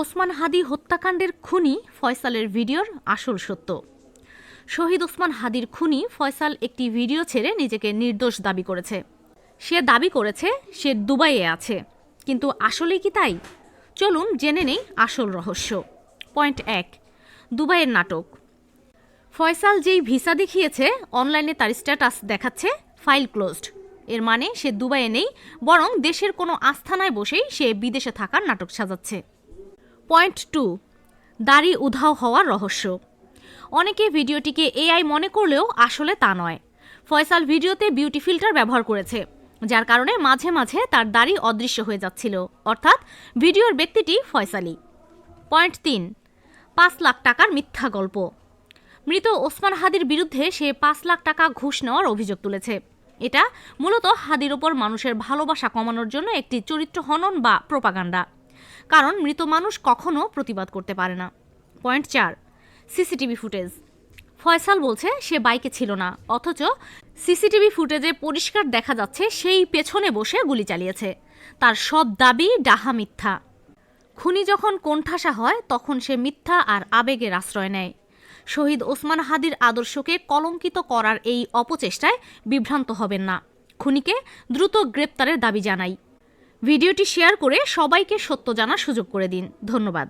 ওসমান হাদি হত্যাকাণ্ডের খুনি ফয়সালের ভিডিওর আসল সত্য। শহীদ ওসমান হাদির খুনি ফয়সাল একটি ভিডিও ছেড়ে নিজেকে নির্দোষ দাবি করেছে। সে দাবি করেছে সে দুবাইয়ে আছে। কিন্তু আসলেই কি তাই? চলুন জেনে নেই আসল রহস্য। পয়েন্ট এক, দুবাইয়ের নাটক। ফয়সাল যেই ভিসা দেখিয়েছে, অনলাইনে তার স্ট্যাটাস দেখাচ্ছে ফাইল ক্লোজড। এর মানে সে দুবাইয়ে নেই, বরং দেশের কোনো আস্থানায় বসেই সে বিদেশে থাকার নাটক সাজাচ্ছে। পয়েন্ট টু, দাড়ি উধাও হওয়ার রহস্য। অনেকে ভিডিওটিকে এআই মনে করলেও আসলে তা নয়। ফয়সাল ভিডিওতে বিউটি ফিল্টার ব্যবহার করেছে, যার কারণে মাঝে মাঝে তার দাড়ি অদৃশ্য হয়ে যাচ্ছিল, অর্থাৎ ভিডিওর ব্যক্তিটি ফয়সালি পয়েন্ট তিন, পাঁচ লাখ টাকার মিথ্যা গল্প। মৃত ওসমান হাদির বিরুদ্ধে সে পাঁচ লাখ টাকা ঘুষ নেওয়ার অভিযোগ তুলেছে। এটা মূলত হাদির ওপর মানুষের ভালোবাসা কমানোর জন্য একটি চরিত্র হনন বা প্রোপাগান্ডা। কারণ মৃত মানুষ কখনো প্রতিবাদ করতে পারে না। পয়েন্ট চার, সিসিটিভি ফুটেজ। ফয়সাল বলছে, সে বাইকে ছিল না, অথচ সিসিটিভি ফুটেজে পরিষ্কার দেখা যাচ্ছে সেই পেছনে বসে গুলি চালিয়েছে। তার সব দাবি ডাহা মিথ্যা। খুনি যখন কোণঠাসা হয়, তখন সে মিথ্যা আর আবেগের আশ্রয় নেয়। শহীদ ওসমান হাদির আদর্শকে কলঙ্কিত করার এই অপচেষ্টায় বিভ্রান্ত হবেন না। খুনিকে দ্রুত গ্রেপ্তারের দাবি জানাই। ভিডিওটি শেয়ার করে সবাইকে সত্য জানার সুযোগ করে দিন। ধন্যবাদ।